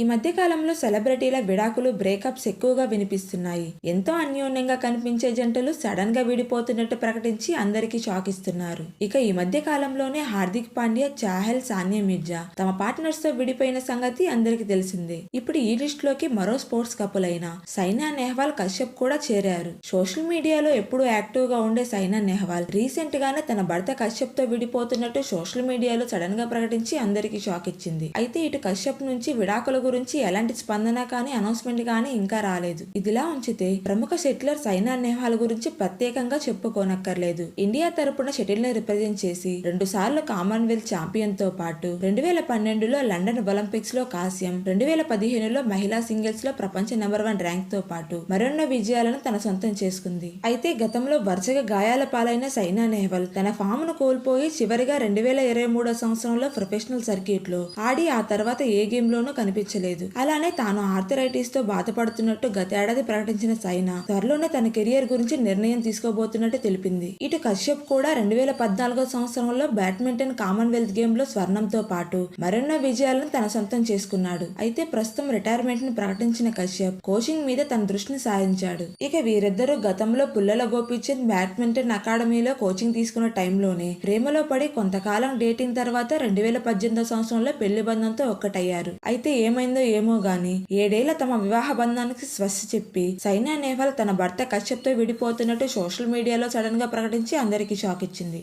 ఈ మధ్యకాలంలో సెలబ్రిటీల విడాకులు బ్రేకప్స్ ఎక్కువగా వినిపిస్తున్నాయి. ఎంతో అన్యోన్యంగా కనిపించే జంటలు సడన్గా విడిపోతున్నట్టు ప్రకటించి అందరికీ షాక్ ఇస్తున్నారు. ఇక ఈ మధ్య కాలంలోనే హార్దిక్ పాండ్యా చాహెల్ సానియా మిర్జా తమ పార్ట్నర్స్తో విడిపోయిన సంగతి అందరికీ తెలిసిందే. ఇప్పుడు ఈ లిస్ట్లోకి మరో స్పోర్ట్స్ కపుల్ అయిన సైనా నెహ్వాల్ కశ్యప్ కూడా చేరారు. సోషల్ మీడియాలో ఎప్పుడూ యాక్టివ్గా ఉండే సైనా నెహ్వాల్ రీసెంట్ గానే తన భర్త కశ్యప్తో విడిపోతున్నట్టు సోషల్ మీడియాలో సడన్గా ప్రకటించి అందరికీ షాక్ ఇచ్చింది. అయితే ఇటు కశ్యప్ నుంచి విడాకుల గురించి ఎలాంటి స్పందన కానీ అనౌన్స్మెంట్ కానీ ఇంకా రాలేదు. ఇదిలా ఉంచితే ప్రముఖ షెటిలర్ సైనా నెహ్వాల్ గురించి ప్రత్యేకంగా చెప్పుకోనక్కర్లేదు. ఇండియా తరపున షటిల్ని రిప్రజెంట్ చేసి రెండు సార్లు కామన్వెల్త్ ఛాంపియన్తో పాటు రెండు వేల పన్నెండులో లండన్ ఒలింపిక్స్లో కాస్యం రెండు వేల పదిహేనులో మహిళా సింగిల్స్లో ప్రపంచ నెంబర్ వన్ ర్యాంక్తో పాటు మరెన్నో విజయాలను తన సొంతం చేసుకుంది. అయితే గతంలో వరుసగా గాయాల పాలైన సైనా నెహ్వాల్ తన ఫామ్ను కోల్పోయి చివరిగా రెండు వేల ఇరవై మూడో సంవత్సరంలో ప్రొఫెషనల్ సర్క్యూట్లో ఆడి ఆ తర్వాత ఏ గేమ్ లోనూ కనిపించారు కనిపించలేదు అలానే తాను ఆర్థరైటిస్తో బాధపడుతున్నట్టు గతేడాది ప్రకటించిన సైనా త్వరలోనే తన కెరియర్ గురించి నిర్ణయం తీసుకోబోతున్నట్టు తెలిపింది. ఇటు కశ్యప్ కూడా రెండు వేల పద్నాలుగో సంవత్సరంలో బ్యాడ్మింటన్ కామన్వెల్త్ గేమ్లో స్వర్ణంతో పాటు మరెన్నో విజయాలను తన సొంతం చేసుకున్నాడు. అయితే ప్రస్తుతం రిటైర్మెంట్ను ప్రకటించిన కశ్యప్ కోచింగ్ మీద తన దృష్టిని సారించాడు. ఇక వీరిద్దరూ గతంలో పుల్లల గోపీచంద్ బ్యాడ్మింటన్ అకాడమీలో కోచింగ్ తీసుకున్న టైంలోనే ప్రేమలో పడి కొంతకాలం డేటింగ్ తర్వాత రెండు వేల పద్దెనిమిదో సంవత్సరంలో పెళ్ళి బంధంతో ఒక్కటయ్యారు. అయితే ఏమైందో ఏమో గాని ఏడేళ్ళ తమ వివాహ బంధానికి స్వస్తి చెప్పి సైనా నెహ్వాల్ తన భర్త కశ్యప్తో విడిపోతున్నట్టు సోషల్ మీడియాలో సడన్గా ప్రకటించి అందరికీ షాక్ ఇచ్చింది.